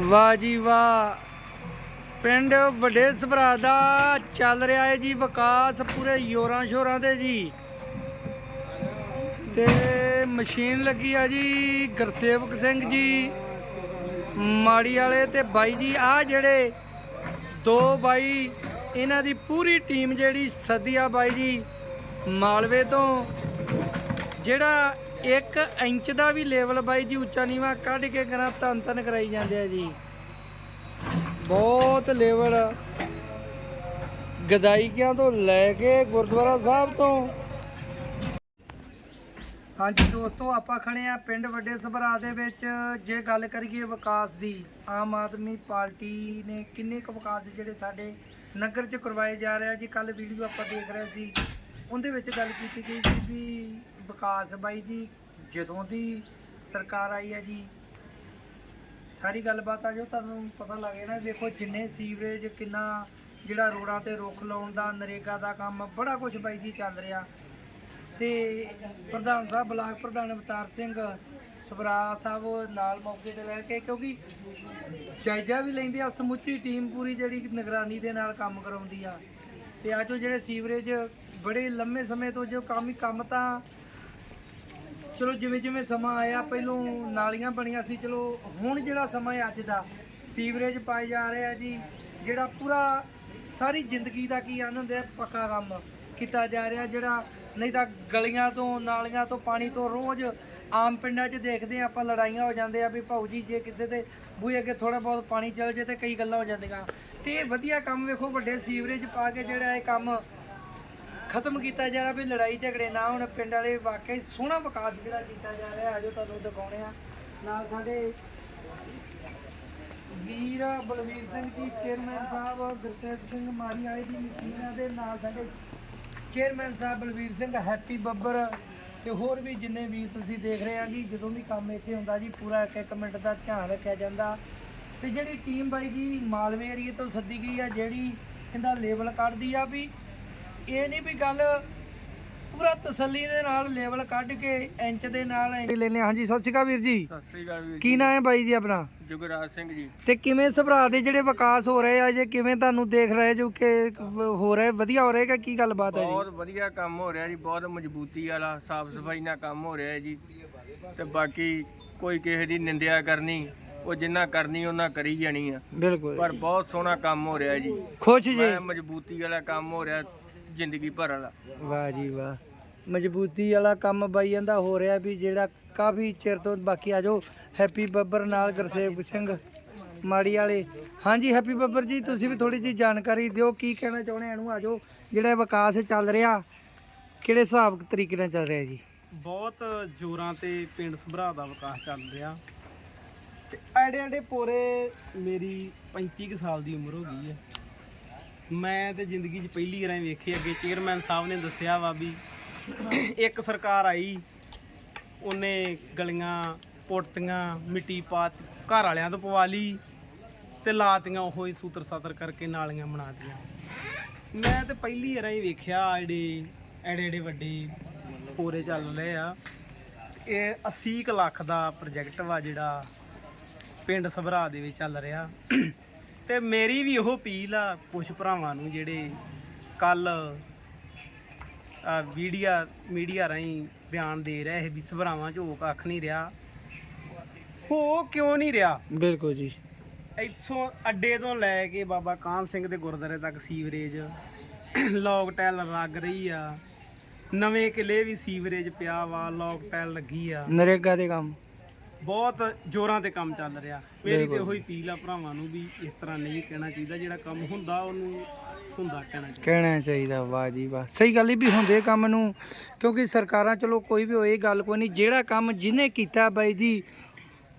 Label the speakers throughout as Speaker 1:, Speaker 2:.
Speaker 1: ਵਾਹ ਜੀ ਵਾਹ। ਪਿੰਡ ਵੱਡੇ ਸਭਰਾ ਦਾ ਚੱਲ ਰਿਹਾ ਹੈ ਜੀ ਵਿਕਾਸ ਪੂਰੇ ਯੋਰਾਂ ਸ਼ੋਰਾਂ ਦੇ ਜੀ। ਤੇ ਮਸ਼ੀਨ ਲੱਗੀ ਆ ਜੀ ਗੁਰਸੇਵਕ ਸਿੰਘ ਜੀ, ਮਾੜੀ ਵਾਲੇ ਤੇ ਬਾਈ ਜੀ। ਆ ਜਿਹੜੇ ਦੋ ਬਾਈ, ਇਹਨਾਂ ਦੀ ਪੂਰੀ ਟੀਮ ਜਿਹੜੀ ਸਦੀਆ ਬਾਈ ਜੀ, ਮਾਲਵੇ ਤੋਂ। ਜਿਹੜਾ 1 ਇੰਚ ਦਾ ਵੀ ਲੈਵਲ ਬਾਈ ਜੀ ਉੱਚਾ ਨੀਵਾ ਕੱਢ ਕੇ ਕਰਾਂ, ਧੰਨ ਧੰਨ ਕਰਾਈ ਜਾਂਦੇ ਆ ਜੀ। ਬਹੁਤ ਲੈਵਲ ਗਦਾਈਕਿਆਂ ਤੋਂ ਲੈ ਕੇ ਗੁਰਦੁਆਰਾ ਸਾਹਿਬ ਤੋਂ। ਹਾਂਜੀ ਦੋਸਤੋ, ਆਪਾਂ ਖੜੇ ਆ ਪਿੰਡ ਵੱਡੇ ਸਭਰਾ ਦੇ ਵਿੱਚ। ਜੇ ਗੱਲ ਕਰੀਏ ਵਿਕਾਸ ਦੀ, ਆਮ ਆਦਮੀ ਪਾਰਟੀ ਨੇ ਕਿੰਨੇ ਕੁ ਵਿਕਾਸ ਜਿਹੜੇ ਸਾਡੇ ਨਗਰ 'ਚ ਕਰਵਾਏ ਜਾ ਰਿਹਾ ਜੀ। ਕੱਲ ਵੀਡੀਓ ਆਪਾਂ ਦੇਖ ਰਹੇ ਸੀ। ਉਹਦੇ ਵਿੱਚ ਗੱਲ ਕੀਤੀ ਗਈ ਸੀ ਵੀ ਵਿਕਾਸ ਬਾਈ ਜੀ, ਜਦੋਂ ਦੀ ਸਰਕਾਰ ਆਈ ਹੈ ਜੀ, ਸਾਰੀ ਗੱਲਬਾਤ ਆ ਜੋ ਤੁਹਾਨੂੰ ਪਤਾ ਲੱਗ ਗਿਆ ਨਾ, ਵੇਖੋ ਜਿੰਨੇ ਸੀਵਰੇਜ, ਕਿੰਨਾ ਜਿਹੜਾ ਰੋਡਾਂ ਤੇ ਰੁੱਖ ਲਾਉਣ ਦਾ, ਨਰੇਗਾ ਦਾ ਕੰਮ, ਬੜਾ ਕੁਝ ਬਾਈ ਜੀ ਚੱਲ ਰਿਹਾ। ਤੇ ਪ੍ਰਧਾਨ ਸਾਹਿਬ, ਬਲਾਕ ਪ੍ਰਧਾਨ ਅਵਤਾਰ ਸਿੰਘ ਸਵਰਾ ਸਾਹਿਬ ਨਾਲ ਮੌਕੇ ਤੇ ਲੈ ਕੇ, ਕਿਉਂਕਿ ਜਾਇਜ਼ਾ ਵੀ ਲੈਂਦੇ ਆ, ਸਮੁੱਚੀ ਟੀਮ ਪੂਰੀ ਜਿਹੜੀ ਨਿਗਰਾਨੀ ਦੇ ਨਾਲ ਕੰਮ ਕਰਾਉਂਦੀ ਆ। ਤੇ ਅੱਜ ਉਹ ਜਿਹੜੇ ਸੀਵਰੇਜ ਬੜੇ ਲੰਮੇ ਸਮੇਂ ਤੋਂ ਜੋ ਕੰਮ ਹੀ ਕੰਮ ਤਾਂ ਚਲੋ ਜਿਵੇਂ ਜਿਵੇਂ ਸਮਾਂ ਆਇਆ, ਪਹਿਲੋਂ ਨਾਲੀਆਂ ਬਣੀਆਂ ਸੀ, ਚਲੋ ਹੁਣ ਜਿਹੜਾ ਸਮਾਂ ਹੈ ਅੱਜ ਦਾ, ਸੀਵਰੇਜ ਪਾਏ ਜਾ ਰਿਹਾ ਜੀ, ਜਿਹੜਾ ਪੂਰਾ ਸਾਰੀ ਜ਼ਿੰਦਗੀ ਦਾ ਕੀ ਆਨੰਦ ਹੈ, ਪੱਕਾ ਕੰਮ ਕੀਤਾ ਜਾ ਰਿਹਾ, ਜਿਹੜਾ ਨਹੀਂ ਤਾਂ ਗਲੀਆਂ ਤੋਂ, ਨਾਲੀਆਂ ਤੋਂ, ਪਾਣੀ ਤੋਂ ਰੋਜ਼ ਆਮ ਪਿੰਡਾਂ 'ਚ ਦੇਖਦੇ ਆ ਆਪਾਂ ਲੜਾਈਆਂ ਹੋ ਜਾਂਦੇ ਆ ਵੀ ਭਾਊ ਜੀ, ਜੇ ਕਿਸੇ ਦੇ ਬੂਹੇ ਅੱਗੇ ਥੋੜਾ ਬਹੁਤ ਪਾਣੀ ਚੱਲ ਜੇ ਤੇ ਕਈ ਗੱਲਾਂ ਹੋ ਜਾਂਦੀਆਂ। ਤੇ ਵਧੀਆ ਕੰਮ ਵੇਖੋ, ਵੱਡੇ ਸੀਵਰੇਜ ਪਾ ਕੇ ਜਿਹੜਾ ਇਹ ਕੰਮ ਖਤਮ ਕੀਤਾ ਜਾ ਰਿਹਾ ਵੀ ਲੜਾਈ ਝਗੜੇ ਨਾ ਹੁਣ। ਪਿੰਡ ਵਾਲੇ ਵਾਕਈ ਸੋਹਣਾ ਵਿਕਾਸ ਜਿਹੜਾ ਕੀਤਾ ਜਾ ਰਿਹਾ, ਆਜੋ ਤੁਹਾਨੂੰ ਦਿਖਾਉਣੇ ਆ। ਨਾਲ ਸਾਡੇ ਵੀਰ ਬਲਵੀਰ ਸਿੰਘ ਜੀ ਚੇਅਰਮੈਨ ਸਾਹਿਬ ਗੁਰਤੇਜ ਸਿੰਘ ਮਾਰੀ ਵਾਲੇ ਦੀ ਮਸ਼ੀਨਾਂ ਦੇ ਨਾਲ ਸਾਡੇ ਚੇਅਰਮੈਨ ਸਾਹਿਬ ਬਲਵੀਰ ਸਿੰਘ ਹੈਪੀ ਬੱਬਰ ਤੇ ਹੋਰ ਵੀ ਜਿੰਨੇ ਵੀ ਤੁਸੀਂ ਦੇਖ ਰਹੇ ਆ ਕਿ ਜਦੋਂ ਵੀ ਕੰਮ ਇੱਥੇ ਹੁੰਦਾ ਜੀ, ਪੂਰਾ ਇੱਕ ਇੱਕ ਮਿੰਟ ਦਾ ਧਿਆਨ ਰੱਖਿਆ ਜਾਂਦਾ। ਤੇ ਜਿਹੜੀ ਟੀਮ ਬਾਈ ਜੀ, ਮਾਲਵੇ ਏਰੀਏ ਤੋਂ ਸੱਦੀ ਗਈ ਆ, ਜਿਹੜੀ ਇਹਦਾ ਲੇਬਲ ਕੱਢਦੀ ਆ ਵੀ ਇਹ ਨਹੀਂ ਵੀ ਗੱਲ ਪੂਰਾ ਤਸੱਲੀ ਦੇ ਨਾਲ ਲੈਵਲ ਕੱਢ ਕੇ ਇੰਚ ਦੇ ਨਾਲ ਲੈਨੇ ਹਾਂਜੀ ਸਤਿ ਸ਼੍ਰੀ ਅਕਾਲ ਵੀਰ ਜੀ।
Speaker 2: ਸਤਿ ਸ੍ਰੀ ਅਕਾਲ ਵੀਰ
Speaker 1: ਕੀ ਨਾਮ ਹੈ ਬਾਈ ਜੀ ਆਪਣਾ?
Speaker 2: ਜੁਗਰਾਜ ਸਿੰਘ ਜੀ।
Speaker 1: ਤੇ ਕਿਵੇਂ ਸਭਰਾ ਦੇ ਜਿਹੜੇ ਵਿਕਾਸ ਹੋ ਰਹੇ ਆ ਜੇ ਕਿਵੇਂ ਤੁਹਾਨੂੰ ਦੇਖ ਰਹੇ ਜੋ ਕਿ ਹੋ ਰਹੇ ਵਧੀਆ ਹੋ ਰਹੇ ਕਿ ਕੀ ਗੱਲਬਾਤ ਹੈ ਜੀ?
Speaker 2: ਬਹੁਤ ਵਧੀਆ ਕੰਮ ਹੋ ਰਿਹਾ ਜੀ ਬਹੁਤ ਮਜ਼ਬੂਤੀ ਵਾਲਾ ਸਾਫ਼ ਸਫ਼ਾਈ ਨਾਲ ਕੰਮ ਹੋ ਰਿਹਾ ਜੀ। ਤੇ ਬਾਕੀ ਕੋਈ ਕਿਸੇ ਦੀ ਨਿੰਦਿਆ ਕਰਨੀ ਉਹ ਜਿੰਨਾ ਕਰਨੀ ਉਹਨਾਂ ਕਰੀ ਜਾਣੀ ਆ।
Speaker 1: ਬਿਲਕੁਲ
Speaker 2: ਪਰ ਬਹੁਤ ਸੋਹਣਾ ਕੰਮ ਹੋ ਰਿਹਾ ਜੀ।
Speaker 1: ਖੁਸ਼ ਜੀ।
Speaker 2: ਮਜ਼ਬੂਤੀ ਵਾਲਾ ਕੰਮ ਹੋ ਰਿਹਾ ਜ਼ਿੰਦਗੀ ਭਰ ਵਾਲਾ।
Speaker 1: ਵਾਹ ਜੀ ਵਾਹ। ਮਜ਼ਬੂਤੀ ਵਾਲਾ ਕੰਮ ਬਾਈ ਜਾਂਦਾ ਹੋ ਰਿਹਾ ਵੀ ਜਿਹੜਾ ਕਾਫੀ ਚਿਰ ਤੋਂ ਬਾਕੀ ਆ ਜਾਓ। ਹੈਪੀ ਬੱਬਰ ਨਾਲ ਗੁਰਸੇਵਕ ਸਿੰਘ ਮਾੜੀ ਵਾਲੇ। ਹਾਂਜੀ ਹੈਪੀ ਬੱਬਰ ਜੀ ਤੁਸੀਂ ਵੀ ਥੋੜੀ ਜੀ ਜਾਣਕਾਰੀ ਦਿਓ ਕੀ ਕਹਿਣਾ ਚਾਹੁੰਦੇ ਇਹਨੂੰ ਆ ਜਾਓ। ਜਿਹੜਾ ਵਿਕਾਸ ਚੱਲ ਰਿਹਾ ਕਿਹੜੇ ਹਿਸਾਬ ਤਰੀਕੇ ਨਾਲ ਚੱਲ ਰਿਹਾ ਜੀ?
Speaker 3: ਬਹੁਤ ਜ਼ੋਰਾਂ ਤੇ ਪਿੰਡ ਸਭਰਾ ਦਾ ਵਿਕਾਸ ਚੱਲ ਰਿਹਾ। ਤੇ ਐਡੇ ਐਡੇ ਪੋਰੇ ਮੇਰੀ 35 ਕੁ ਸਾਲ ਦੀ ਉਮਰ ਹੋ ਗਈ ਹੈ। ਮੈਂ ਤੇ ਜ਼ਿੰਦਗੀ 'ਚ ਪਹਿਲੀ ਵਾਰ ਵੇਖੀ ਅੱਗੇ। ਚੇਅਰਮੈਨ ਸਾਹਿਬ ਨੇ ਦੱਸਿਆ ਵਾ ਵੀ ਇੱਕ ਸਰਕਾਰ ਆਈ, ਉਹਨੇ ਗਲੀਆਂ ਪੁੱਟੀਆਂ ਮਿੱਟੀ ਪਾਤ ਘਰ ਵਾਲਿਆਂ ਤੋਂ ਪਵਾ ਲਈ ਤੇ ਲਾਤੀਆਂ ਉਹ ਹੀ ਸੂਤਰ ਸਾਤਰ ਕਰਕੇ ਨਾਲੀਆਂ ਬਣਾਤੀਆਂ ਮੈਂ ਤੇ ਪਹਿਲੀ ਵਾਰ ਹੀ ਵੇਖਿਆ ਜਿਹੜੇ, ਐਡੇ ਐਡੇ ਵੱਡੇ ਪੂਰੇ ਚੱਲ ਰਹੇ ਆ। ਇਹ 80 ਕੁ ਲੱਖ ਦਾ ਪ੍ਰੋਜੈਕਟ ਵਾ ਜਿਹੜਾ ਪਿੰਡ ਸਭਰਾ ਦੇ ਵਿੱਚ ਚੱਲ ਰਿਹਾ। ਤੇ ਮੇਰੀ ਵੀ ਉਹ ਅਪੀਲ ਆ ਕੁਝ ਭਰਾਵਾਂ ਨੂੰ ਜਿਹੜੇ ਕੱਲ ਆ ਮੀਡੀਆ ਮੀਡੀਆ ਰਾਹੀਂ ਬਿਆਨ ਦੇ ਰਹੇ ਵੀ ਸਭਰਾਵਾਂ 'ਚ ਹੋ ਕੱਖ ਨਹੀਂ ਰਿਹਾ। ਹੋ ਕਿਉਂ ਨਹੀਂ ਰਿਹਾ?
Speaker 1: ਬਿਲਕੁਲ ਜੀ।
Speaker 3: ਇੱਥੋਂ ਅੱਡੇ ਤੋਂ ਲੈ ਕੇ ਬਾਬਾ ਕਾਹਨ ਸਿੰਘ ਦੇ ਗੁਰਦਾਰੇ ਤੱਕ ਸੀਵਰੇਜ ਲੌਗ ਟੈਲ ਲੱਗ ਰਹੀ ਆ। ਨਵੇਂ ਕਿਲੇ ਵੀ ਸੀਵਰੇਜ ਪਿਆ ਵਾ ਲੌਗ ਟੈਲ ਲੱਗੀ ਆ।
Speaker 1: ਨਰੇਗਾ ਦੇ ਕੰਮ।
Speaker 3: ਬਹੁਤ ਜ਼ੋਰਾਂ ਤੇ ਕੰਮ ਚੱਲ ਰਿਹਾ। ਮੇਰੀ ਤੇ ਉਹੀ ਅਪੀਲ ਆ ਭਰਾਵਾਂ ਨੂੰ ਵੀ ਇਸ ਤਰ੍ਹਾਂ ਨਹੀਂ ਕਹਿਣਾ ਚਾਹੀਦਾ ਜਿਹੜਾ ਕੰਮ ਹੁੰਦਾ ਉਹਨੂੰ ਹੁੰਦਾ ਕਹਿਣਾ ਚਾਹੀਦਾ।
Speaker 1: ਕਹਿਣਾ ਚਾਹੀਦਾ ਵਾਹ ਜੀ ਵਾਹ। ਸਹੀ ਗੱਲ ਹੀ ਵੀ ਹੁੰਦੇ ਕੰਮ ਨੂੰ ਕਿਉਂਕਿ ਸਰਕਾਰਾਂ ਚਲੋ ਕੋਈ ਵੀ ਹੋਏ ਗੱਲ ਕੋਈ ਨਹੀਂ ਜਿਹੜਾ ਕੰਮ ਜਿਹਨੇ ਕੀਤਾ ਬਾਈ ਜੀ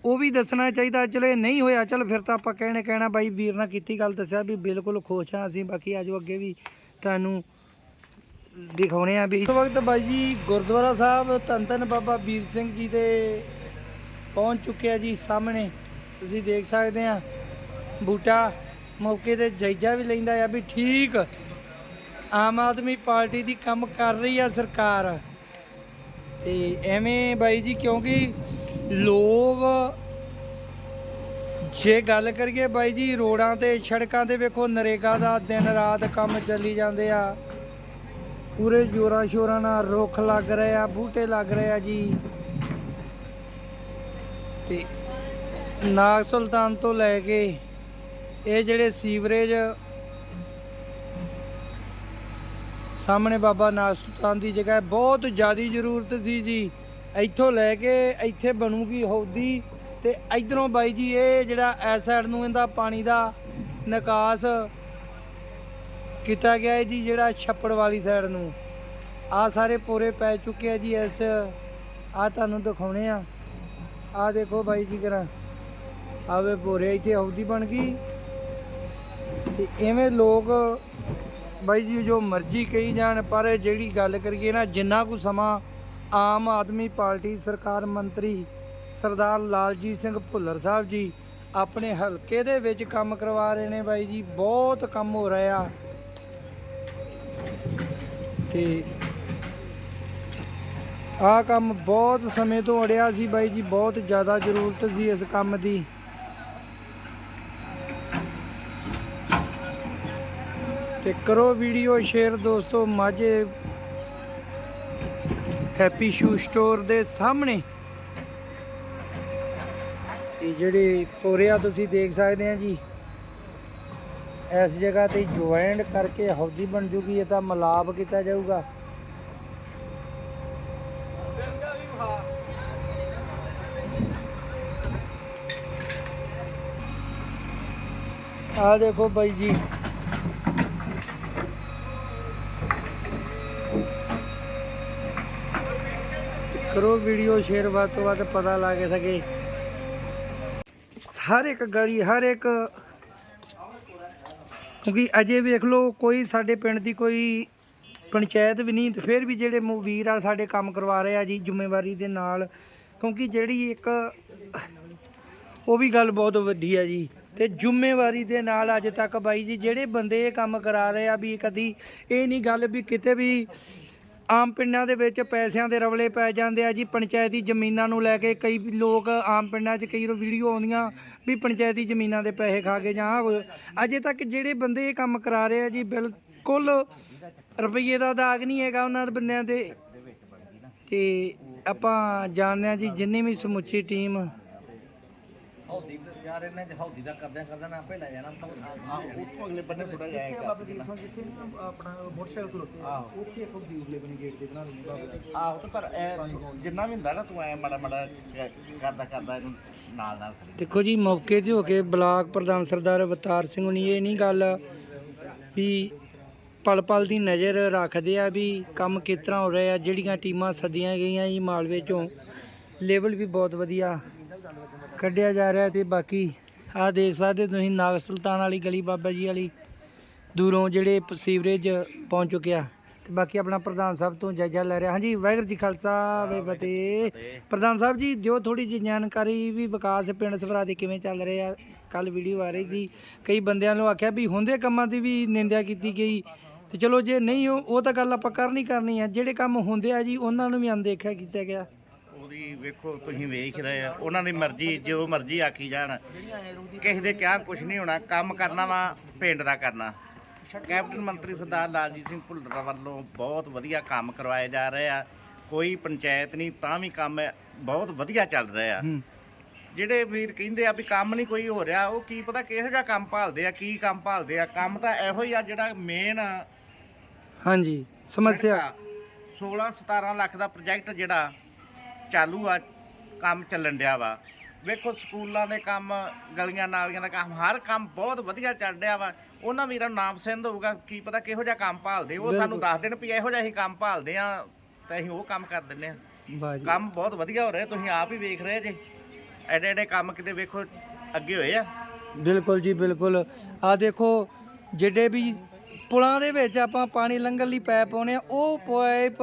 Speaker 1: ਉਹ ਵੀ ਦੱਸਣਾ ਚਾਹੀਦਾ ਚਲੇ ਨਹੀਂ ਹੋਇਆ ਚਲ ਫਿਰ ਤਾਂ ਆਪਾਂ ਕਹਿਣੇ ਕਹਿਣਾ ਬਾਈ ਵੀਰ ਨਾਲ ਕੀਤੀ ਗੱਲ ਦੱਸਿਆ ਵੀ ਬਿਲਕੁਲ ਖੁਸ਼ ਹਾਂ ਅਸੀਂ ਬਾਕੀ ਆਜੋ ਅੱਗੇ ਵੀ ਤੁਹਾਨੂੰ ਦਿਖਾਉਣੇ ਆ ਵੀ ਇਸ ਵਕਤ ਬਾਈ ਜੀ ਗੁਰਦੁਆਰਾ ਸਾਹਿਬ ਧੰਨ ਧੰਨ ਬਾਬਾ ਵੀਰ ਸਿੰਘ ਜੀ ਦੇ ਪਹੁੰਚ ਚੁੱਕਿਆ ਜੀ ਸਾਹਮਣੇ। ਤੁਸੀਂ ਦੇਖ ਸਕਦੇ ਆ, ਬੂਟਾ ਮੌਕੇ ਤੇ ਜਾਇਜ਼ਾ ਵੀ ਲੈਂਦਾ ਆ ਵੀ ਠੀਕ ਆਮ ਆਦਮੀ ਪਾਰਟੀ ਦੀ ਕੰਮ ਕਰ ਰਹੀ ਆ ਸਰਕਾਰ। ਤੇ ਐਵੇਂ ਬਾਈ ਜੀ, ਕਿਉਂਕਿ ਲੋਕ ਜੇ ਗੱਲ ਕਰੀਏ ਬਾਈ ਜੀ, ਰੋਡਾਂ ਤੇ, ਸੜਕਾਂ ਤੇ ਵੇਖੋ ਨਰੇਗਾ ਦਾ ਦਿਨ ਰਾਤ ਕੰਮ ਚੱਲੀ ਜਾਂਦੇ ਆ। ਪੂਰੇ ਜੋਰਾਂ ਸ਼ੋਰਾਂ ਨਾਲ ਰੁੱਖ ਲੱਗ ਰਹੇ ਆ, ਬੂਟੇ ਲੱਗ ਰਹੇ ਆ ਜੀ। ਤੇ ਨਾਗ ਸੁਲਤਾਨ ਤੋਂ ਲੈ ਕੇ ਇਹ ਜਿਹੜੇ ਸੀਵਰੇਜ ਸਾਹਮਣੇ ਬਾਬਾ ਨਾਗ ਸੁਲਤਾਨ ਦੀ ਜਗ੍ਹਾ ਬਹੁਤ ਜ਼ਿਆਦੀ ਜ਼ਰੂਰਤ ਸੀ ਜੀ। ਇੱਥੋਂ ਲੈ ਕੇ ਇੱਥੇ ਬਣੂਗੀ ਹੌਦੀ ਤੇ ਇਧਰੋਂ ਬਾਈ ਜੀ, ਇਹ ਜਿਹੜਾ ਐਸ ਸਾਈਡ ਨੂੰ ਇਹਦਾ ਪਾਣੀ ਦਾ ਨਿਕਾਸ ਕੀਤਾ ਗਿਆ ਹੈ ਜੀ, ਜਿਹੜਾ ਛੱਪੜ ਵਾਲੀ ਸਾਈਡ ਨੂੰ। ਆ ਸਾਰੇ ਪੂਰੇ ਪੈ ਚੁੱਕੇ ਆ ਜੀ ਇਸ ਆ ਤੁਹਾਨੂੰ ਦਿਖਾਉਣੇ ਆ। ਆ ਦੇਖੋ ਬਾਈ ਜੀ ਕਰਾਂ। ਆਵੇ ਪੂਰੇ ਇੱਥੇ ਹੌਦੀ ਬਣ ਗਈ। ਤੇ ਐਵੇਂ ਲੋਕ ਬਾਈ ਜੀ ਜੋ ਮਰਜ਼ੀ ਕਹੀ ਜਾਣ, ਪਰ ਜਿਹੜੀ ਗੱਲ ਕਰੀਏ ਨਾ, ਜਿੰਨਾ ਕੁ ਸਮਾਂ ਆਮ ਆਦਮੀ ਪਾਰਟੀ ਸਰਕਾਰ ਮੰਤਰੀ ਸਰਦਾਰ ਲਾਲਜੀਤ ਸਿੰਘ ਭੁੱਲਰ ਸਾਹਿਬ ਜੀ ਆਪਣੇ ਹਲਕੇ ਦੇ ਵਿੱਚ ਕੰਮ ਕਰਵਾ ਰਹੇ ਨੇ ਬਾਈ ਜੀ, ਬਹੁਤ ਕੰਮ ਹੋ ਰਿਹਾ। ਤੇ ਆਹ ਕੰਮ ਬਹੁਤ ਸਮੇਂ ਤੋਂ ਅੜਿਆ ਸੀ ਬਾਈ ਜੀ, ਬਹੁਤ ਜ਼ਿਆਦਾ ਜ਼ਰੂਰਤ ਸੀ ਇਸ ਕੰਮ ਦੀ। ਤੇ ਕਰੋ ਵੀਡੀਓ ਸ਼ੇਅਰ ਦੋਸਤੋ, ਮਾਝੇ ਹੈਪੀ ਸ਼ੂ ਸਟੋਰ ਦੇ ਸਾਹਮਣੇ। ਇਹ ਜਿਹੜੇ ਪੋਰਿਆ ਤੁਸੀਂ ਦੇਖ ਸਕਦੇ ਆ ਜੀ, ਇਸ ਜਗ੍ਹਾ ਤੇ ਜੁਆਇੰਟ ਕਰਕੇ ਹੌਦੀ ਬਣ ਜੂਗੀ, ਇਹ ਤਾਂ ਮਲਾਪ ਕੀਤਾ ਜਾਊਗਾ। ਆ ਦੇਖੋ ਬਾਈ ਜੀ। ਕਰੋ ਵੀਡੀਓ ਸ਼ੇਅਰ, ਵੱਧ ਤੋਂ ਵੱਧ ਪਤਾ ਲੱਗ ਸਕੇ। ਹਰ ਇੱਕ ਗਲੀ, ਹਰ ਇੱਕ ਕਿਉਂਕਿ ਅਜੇ ਵੇਖ ਲਓ, ਕੋਈ ਸਾਡੇ ਪਿੰਡ ਦੀ ਕੋਈ ਪੰਚਾਇਤ ਵੀ ਨਹੀਂ, ਤੇ ਫਿਰ ਵੀ ਜਿਹੜੇ ਮੂਵੀਰ ਆ ਸਾਡੇ ਕੰਮ ਕਰਵਾ ਰਹੇ ਆ ਜੀ, ਜ਼ਿੰਮੇਵਾਰੀ ਦੇ ਨਾਲ। ਕਿਉਂਕਿ ਜਿਹੜੀ ਇੱਕ, ਉਹ ਵੀ ਗੱਲ ਬਹੁਤ ਵੱਡੀ ਆ ਜੀ। ਤੇ ਜ਼ਿੰਮੇਵਾਰੀ ਦੇ ਨਾਲ ਅੱਜ ਤੱਕ ਬਾਈ ਜੀ ਜਿਹੜੇ ਬੰਦੇ ਇਹ ਕੰਮ ਕਰਾ ਰਹੇ ਆ ਵੀ ਕਦੀ ਇਹ ਨਹੀਂ ਗੱਲ ਵੀ ਕਿਤੇ ਵੀ ਆਮ ਪਿੰਡਾਂ ਦੇ ਵਿੱਚ ਪੈਸਿਆਂ ਦੇ ਰਵਲੇ ਪੈ ਜਾਂਦੇ ਆ ਜੀ, ਪੰਚਾਇਤੀ ਜ਼ਮੀਨਾਂ ਨੂੰ ਲੈ ਕੇ ਕਈ ਲੋਕ ਆਮ ਪਿੰਡਾਂ 'ਚ ਕਈ ਵੀਡੀਓ ਆਉਂਦੀਆਂ ਵੀ ਪੰਚਾਇਤੀ ਜ਼ਮੀਨਾਂ ਦੇ ਪੈਸੇ ਖਾ ਕੇ ਜਾਂ ਆਹ ਕੁਝ ਅਜੇ ਤੱਕ ਜਿਹੜੇ ਬੰਦੇ ਇਹ ਕੰਮ ਕਰਾ ਰਹੇ ਆ ਜੀ, ਬਿਲਕੁਲ ਰੁਪਈਏ ਦਾ ਦਾਗ ਨਹੀਂ ਹੈਗਾ ਉਹਨਾਂ ਦੇ ਬੰਦਿਆਂ ਦੇ। ਤੇ ਆਪਾਂ ਜਾਣਦੇ ਆ ਜੀ, ਜਿੰਨੀ ਵੀ ਸਮੁੱਚੀ ਟੀਮ
Speaker 4: ਯਾਰ ਇਹਨੇ ਜੇ ਹੌਦੀ ਦਾ ਕਰਦਿਆਂ ਕਰਦਿਆਂ ਨਾ ਆਪੇ ਲੈ ਜਾਣਾ ਆ ਉੱਥੋਂ ਅਗਲੇ ਬੰਨੇ ਥੋੜਾ ਜਾਏਗਾ
Speaker 3: ਜਿੱਥੇ ਆਪਣਾ ਮੋਟਰਸਾਈਕਲ ਖਲੋਤੇ
Speaker 4: ਆਹੋ।
Speaker 3: ਉੱਥੇ ਇੱਕ ਦੀ ਉਰਲੇ ਬਣੀ ਗੇਟ ਤੇ ਬਣਾ ਲਈ ਬਾਬਾ
Speaker 4: ਆਹੋ ਤੇ ਪਰ ਇਹ ਜਿੰਨਾ ਵੀ ਹੁੰਦਾ ਨਾ ਤੂੰ ਐ ਮੜਾ ਮੜਾ ਕਰਦਾ ਕਰਦਾ ਇਹਨੂੰ ਨਾਲ ਨਾਲ
Speaker 1: ਦੇਖੋ ਜੀ ਮੌਕੇ ਤੇ ਹੋ ਕੇ ਬਲਾਕ ਪ੍ਰਧਾਨ ਸਰਦਾਰ ਅਵਤਾਰ ਸਿੰਘ ਹੁਣੀ ਇਹ ਨਹੀਂ ਗੱਲ ਵੀ ਪਲ ਪਲ ਦੀ ਨਜ਼ਰ ਰੱਖਦੇ ਆ ਵੀ ਕੰਮ ਕਿਸ ਤਰ੍ਹਾਂ ਹੋ ਰਿਹਾ ਜਿਹੜੀਆਂ ਟੀਮਾਂ ਸੱਦੀਆਂ ਗਈਆਂ ਜੀ ਮਾਲਵੇ ਚੋਂ ਲੈਵਲ ਵੀ ਬਹੁਤ ਵਧੀਆ। ਕੱਢਿਆ ਜਾ ਰਿਹਾ ਤੇ ਬਾਕੀ ਆਹ ਦੇਖ ਸਕਦੇ ਤੁਸੀਂ ਨਾਗ ਸੁਲਤਾਨ ਵਾਲੀ ਗਲੀ ਬਾਬਾ ਜੀ ਵਾਲੀ ਦੂਰੋਂ ਜਿਹੜੇ ਸੀਵਰੇਜ ਪਹੁੰਚ ਚੁੱਕਿਆ। ਤੇ ਬਾਕੀ ਆਪਣਾ ਪ੍ਰਧਾਨ ਸਾਹਿਬ ਤੋਂ ਜਾਇਜ਼ਾ ਲੈ ਰਿਹਾ। ਹਾਂਜੀ ਵਾਹਿਗੁਰੂ ਜੀ ਖਾਲਸਾ ਵੇ ਫਤਿਹ। ਪ੍ਰਧਾਨ ਸਾਹਿਬ ਜੀ ਦਿਓ ਥੋੜੀ ਜਿਹੀ ਜਾਣਕਾਰੀ ਵੀ ਵਿਕਾਸ ਪਿੰਡ ਸਭਰਾ ਦੇ ਕਿਵੇਂ ਚੱਲ ਰਹੇ ਆ ਕੱਲ ਵੀਡੀਓ ਆ ਰਹੀ ਸੀ। ਕਈ ਬੰਦਿਆਂ ਨੂੰ ਆਖਿਆ ਵੀ ਹੁੰਦੇ ਕੰਮਾਂ ਦੀ ਵੀ ਨਿੰਦਿਆ ਕੀਤੀ ਗਈ। ਤੇ ਚਲੋ ਜੇ ਨਹੀਂ ਉਹ ਉਹ ਤਾਂ ਗੱਲ ਆਪਾਂ ਕਰਨੀ ਕਰਨੀ ਆ। ਜਿਹੜੇ ਕੰਮ ਹੁੰਦੇ ਆ ਜੀ ਉਹਨਾਂ ਨੂੰ ਵੀ ਅਣਦੇਖਿਆ ਕੀਤਾ ਗਿਆ।
Speaker 4: ਉਹਦੀ ਵੇਖੋ ਤੁਸੀਂ ਵੇਖ ਰਹੇ ਆ। ਉਹਨਾਂ ਦੀ ਮਰਜ਼ੀ ਜੋ ਮਰਜ਼ੀ ਆਖੀ ਜਾਣ। ਕਿਸੇ ਦੇ ਕਿਹਾ ਕੁਝ ਨਹੀਂ ਹੋਣਾ। ਕੰਮ ਕਰਨਾ ਵਾ ਪਿੰਡ ਦਾ ਕਰਨਾ। ਕੈਪਟਨ ਮੰਤਰੀ ਸਰਦਾਰ ਲਾਲਜੀਤ ਸਿੰਘ ਭੁੱਲਰ ਵੱਲੋਂ ਬਹੁਤ ਵਧੀਆ ਕੰਮ ਕਰਵਾਏ ਜਾ ਰਹੇ ਆ। ਕੋਈ ਪੰਚਾਇਤ ਨਹੀਂ ਤਾਂ ਵੀ ਕੰਮ ਬਹੁਤ ਵਧੀਆ ਚੱਲ ਰਿਹਾ। ਜਿਹੜੇ ਵੀਰ ਕਹਿੰਦੇ ਆ ਵੀ ਕੰਮ ਨਹੀਂ ਕੋਈ ਹੋ ਰਿਹਾ ਉਹ ਕੀ ਪਤਾ ਕਿਹੋ ਜਿਹਾ ਕੰਮ ਭਾਲਦੇ ਆ ਕੀ ਕੰਮ ਭਾਲਦੇ ਆ। ਕੰਮ ਤਾਂ ਇਹੋ ਹੀ ਆ ਜਿਹੜਾ ਮੇਨ
Speaker 1: ਹਾਂਜੀ ਸਮੱਸਿਆ।
Speaker 4: 16 17 ਲੱਖ ਦਾ ਪ੍ਰੋਜੈਕਟ ਜਿਹੜਾ ਚਾਲੂ ਆ ਕੰਮ ਚੱਲਣ ਡਿਆ ਵਾ। ਵੇਖੋ ਸਕੂਲਾਂ ਦੇ ਕੰਮ ਗਲੀਆਂ ਨਾਲੀਆਂ ਦਾ ਕੰਮ ਹਰ ਕੰਮ ਬਹੁਤ ਵਧੀਆ ਚੱਲ ਰਿਹਾ ਵਾ। ਉਹਨਾਂ ਵੀਰਾਂ ਨੂੰ ਨਾਮ ਸਿੰਧ ਹੋਊਗਾ ਕੀ ਪਤਾ ਕਿਹੋ ਜਿਹਾ ਕੰਮ ਭਾਲਦੇ। ਉਹ ਸਾਨੂੰ ਦੱਸ ਦੇਣ ਵੀ ਇਹੋ ਜਿਹਾ ਹੀ ਕੰਮ ਭਾਲਦੇ ਆ ਤਾਂ ਅਸੀਂ ਉਹ ਕੰਮ ਕਰ ਦਿੰਨੇ ਆ।
Speaker 1: ਵਾਹ ਜੀ।
Speaker 4: ਕੰਮ ਬਹੁਤ ਵਧੀਆ ਹੋ ਰਿਹਾ ਤੁਸੀਂ ਆਪ ਹੀ ਵੇਖ ਰਹੇ ਜੇ। ਐਡੇ ਐਡੇ ਕੰਮ ਕਿਤੇ ਵੇਖੋ ਅੱਗੇ ਹੋਏ ਆ।
Speaker 1: ਬਿਲਕੁਲ ਜੀ ਬਿਲਕੁਲ। ਆ ਦੇਖੋ ਜਿਹੜੇ ਵੀ ਪੁਲਾਂ ਦੇ ਵਿੱਚ ਆਪਾਂ ਪਾਣੀ ਲੰਘਣ ਲਈ ਪੈਪ ਪਾਉਣੇ ਆ ਉਹ ਪਾਈਪ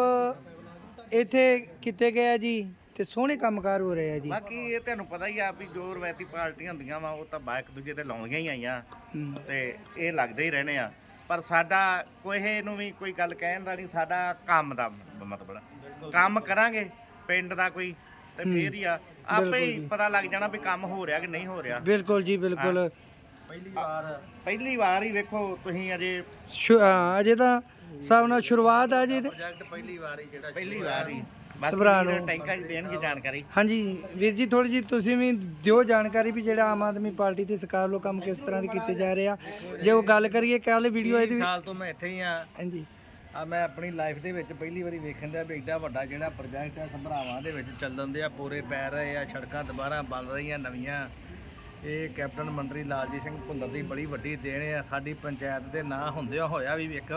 Speaker 1: ਇੱਥੇ ਕਿਤੇ ਗਿਆ ਜੀ ਤੇ ਸੋਹਣੇ ਕੰਮਕਾਰ ਹੋ ਰਹੇ ਆ ਜੀ।
Speaker 4: ਬਾਕੀ ਇਹ ਤੁਹਾਨੂੰ ਪਤਾ ਹੀ ਆ ਵੀ ਜੋ ਰਵਾਇਤੀ ਪਾਰਟੀਆਂ ਹੁੰਦੀਆਂ ਵਾ ਉਹ ਤਾਂ ਬਾਇਕ ਦੂਜੇ ਤੇ ਲਾਉਂਦੀਆਂ ਹੀ ਆਈਆਂ।
Speaker 1: ਹੂੰ।
Speaker 4: ਤੇ ਇਹ ਲੱਗਦੇ ਹੀ ਰਹਿਣੇ ਆ। ਪਰ ਸਾਡਾ ਕੋਈ ਨੂੰ ਵੀ ਕੋਈ ਗੱਲ ਕਹਿਣ ਦਾ ਨਹੀਂ ਸਾਡਾ ਕੰਮ ਦਾ ਮ- ਮਤਲਬ। ਕੰਮ ਕਰਾਂਗੇ ਪਿੰਡ ਦਾ ਕੋਈ ਤੇ ਫੇਰ ਹੀ ਆ। ਆਪੇ ਹੀ ਪਤਾ ਲੱਗ ਜਾਣਾ ਵੀ ਕੰਮ ਹੋ ਰਿਹਾ ਕਿ ਨਹੀਂ ਹੋ ਰਿਹਾ।
Speaker 1: ਬਿਲਕੁਲ ਜੀ ਬਿਲਕੁਲ।
Speaker 5: ਪਹਿਲੀ ਵਾਰ।
Speaker 4: ਪਹਿਲੀ ਵਾਰ ਹੀ ਵੇਖੋ ਤੁਸੀਂ ਅਜੇ।
Speaker 1: ਸ਼ੁ- ਹਾਂ, ਅਜੇ ਤਾਂ ਸਭ ਨਾਲ ਸ਼ੁਰੂਆਤ ਆ ਜੀ
Speaker 5: ਪ੍ਰੋਜੈਕਟ ਪਹਿਲੀ ਵਾਰ ਹੀ ਜਿਹੜਾ
Speaker 4: ਪਹਿਲੀ ਵਾਰ ਹੀ।
Speaker 1: ਸਭਰਾ
Speaker 4: ਬਾਕੀ
Speaker 1: ਨੂੰ।
Speaker 4: ਟੈਂਕਾਂ 'ਚ ਦੇਣਗੇ ਜਾਣਕਾਰੀ।
Speaker 1: ਹਾਂਜੀ ਵੀਰ ਜੀ ਥੋੜੀ ਜੀ ਤੁਸੀਂ ਵੀ ਦਿਓ ਜਾਣਕਾਰੀ ਵੀ ਜਿਹੜਾ ਆਮ ਆਦਮੀ ਪਾਰਟੀ ਤੇ ਸਰਕਾਰ ਵੱਲੋਂ ਕੰਮ ਕਿਸ ਤਰ੍ਹਾਂ ਦੇ ਕੀਤੇ ਜਾ ਰਹੇ ਆ। ਜੇ ਉਹ ਗੱਲ ਕਰੀਏ ਕੱਲ ਵੀਡੀਓ ਇਹਦੀ
Speaker 5: ਸਾਲ ਤੋਂ ਮੈਂ ਇੱਥੇ ਹੀ ਆ।
Speaker 1: ਹਾਂਜੀ।
Speaker 5: ਆ ਮੈਂ ਆਪਣੀ ਲਾਈਫ ਦੇ ਵਿੱਚ ਪਹਿਲੀ ਵਾਰੀ ਵੇਖਣ ਦਾ ਵੀ ਏਡਾ ਵੱਡਾ ਜਿਹੜਾ ਪ੍ਰੋਜੈਕਟ ਹੈ ਸੰਭਰਾਵਾਂ ਦੇ ਵਿੱਚ ਚੱਲਣ ਦੇ ਆ ਪੂਰੇ ਪੈ ਰਹੇ ਆ ਸੜਕਾਂ ਦੁਬਾਰਾ ਬਣ ਰਹੀਆਂ ਨਵੀਆਂ। ਇਹ ਕੈਪਟਨ ਮੰਤਰੀ ਲਾਲਜੀਤ ਸਿੰਘ ਭੁੱਲਰ ਦੀ ਬੜੀ ਵੱਡੀ ਦੇਣ ਆ। ਸਾਡੀ ਪੰਚਾਇਤ ਦੇ ਨਾਂ ਹੁੰਦਿਆਂ ਹੋਇਆ ਵੀ ਇੱਕ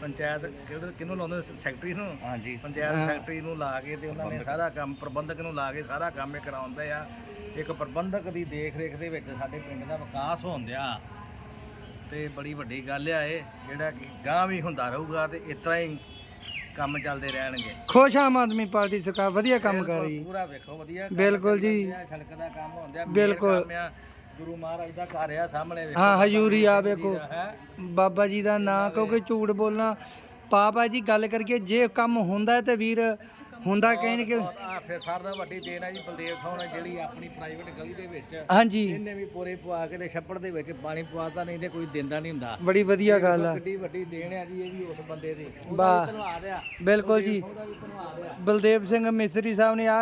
Speaker 5: ਪੰਚਾਇਤ ਕਿਹੜੇ- ਕਿਹਨੂੰ ਲਾਉਂਦੇ ਸੈਕਟਰੀ ਨੂੰ?
Speaker 4: ਹਾਂਜੀ।
Speaker 5: ਪੰਚਾਇਤ ਸੈਕਟਰੀ ਨੂੰ ਲਾ ਕੇ ਤੇ ਉਹਨਾਂ ਨੇ ਸਾਰਾ ਕੰਮ ਪ੍ਰਬੰਧਕ ਨੂੰ ਲਾ ਕੇ ਸਾਰਾ ਕੰਮ ਇਹ ਕਰਾਉਂਦੇ ਆ। ਇੱਕ ਪ੍ਰਬੰਧਕ ਦੀ ਦੇਖ ਰੇਖ ਦੇ ਵਿੱਚ ਸਾਡੇ ਪਿੰਡ ਦਾ ਵਿਕਾਸ ਹੋਉਂਦਿਆ ਤੇ ਬੜੀ ਵੱਡੀ ਗੱਲ ਆ ਇਹ ਜਿਹੜਾ ਕਿ ਗਾਂ ਵੀ ਹੁੰਦਾ ਰਹੂਗਾ ਤੇ ਇਸ ਤਰ੍ਹਾਂ ਹੀ ਕੰਮ ਚੱਲਦੇ ਰਹਿਣਗੇ।
Speaker 1: ਖੁਸ਼ ਆਮ ਆਦਮੀ ਪਾਰਟੀ ਸਰਕਾਰ ਵਧੀਆ ਕੰਮ ਕਰ ਰਹੀ।
Speaker 5: ਪੂਰਾ ਵੇਖੋ ਵਧੀਆ ਕੰਮ
Speaker 1: ਬਿਲਕੁਲ ਜੀ।
Speaker 5: ਚੱਲਦੇ ਆ, ਸੜਕ ਦਾ ਕੰਮ ਹੁੰਦਾ
Speaker 1: ਬਿਲਕੁਲ।
Speaker 5: ਗੁਰੂ ਮਹਾਰਾਜ ਦਾ ਘਰ ਆ ਸਾਹਮਣੇ ਵੇਖੋ
Speaker 1: ਹਾਂ ਹਜੂਰੀ ਆ ਵੇਖੋ।
Speaker 5: ਹੈ?
Speaker 1: ਬਾਬਾ ਜੀ ਦਾ ਨਾਂ ਕਿਉਂਕਿ ਝੂਠ ਬੋਲਣਾ ਪਾਪ ਜੀ ਗੱਲ ਕਰੀਏ ਜੇ ਕੰਮ ਹੁੰਦਾ ਹੈ ਤੇ ਵੀਰ ਹੁੰਦਾ ਕਹਿਣਗੇ
Speaker 5: ਆ ਫਿਰ ਸਾਰਿਆਂ ਨਾਲੋਂ ਵੱਡੀ ਦੇਣ ਆ ਜੀ ਬਲਦੇਵ ਨੇ ਜਿਹੜੀ ਆਪਣੀ ਪ੍ਰਾਈਵੇਟ ਗਲੀ ਦੇ ਵਿੱਚ
Speaker 1: ਹਾਂਜੀ।
Speaker 5: ਇਹਨੇ ਵੀ ਪੂਰੇ ਪਵਾ ਕੇ ਤੇ ਛੱਪੜ ਦੇ ਵਿੱਚ ਪਾਣੀ ਪਵਾਤਾ ਨਹੀਂ ਤੇ ਕੋਈ ਦਿੰਦਾ ਨਹੀਂ ਹੁੰਦਾ।
Speaker 1: ਬੜੀ ਵਧੀਆ ਗੱਲ ਆ।
Speaker 5: ਕਿੱਡੀ ਵੱਡੀ ਦੇਣ ਆ ਜੀ ਇਹ ਵੀ ਉਸ ਬੰਦੇ ਦੀ।
Speaker 1: ਵਾਹ
Speaker 5: ਧੰਨਵਾਦ ਆ।
Speaker 1: ਬਿਲਕੁਲ ਜੀ।
Speaker 5: ਉਹਦਾ ਵੀ ਧੰਨਵਾਦ ਆ।
Speaker 1: ਬਲਦੇਵ ਸਿੰਘ ਮਿਸਤਰੀ ਸਾਹਿਬ ਨੇ ਆ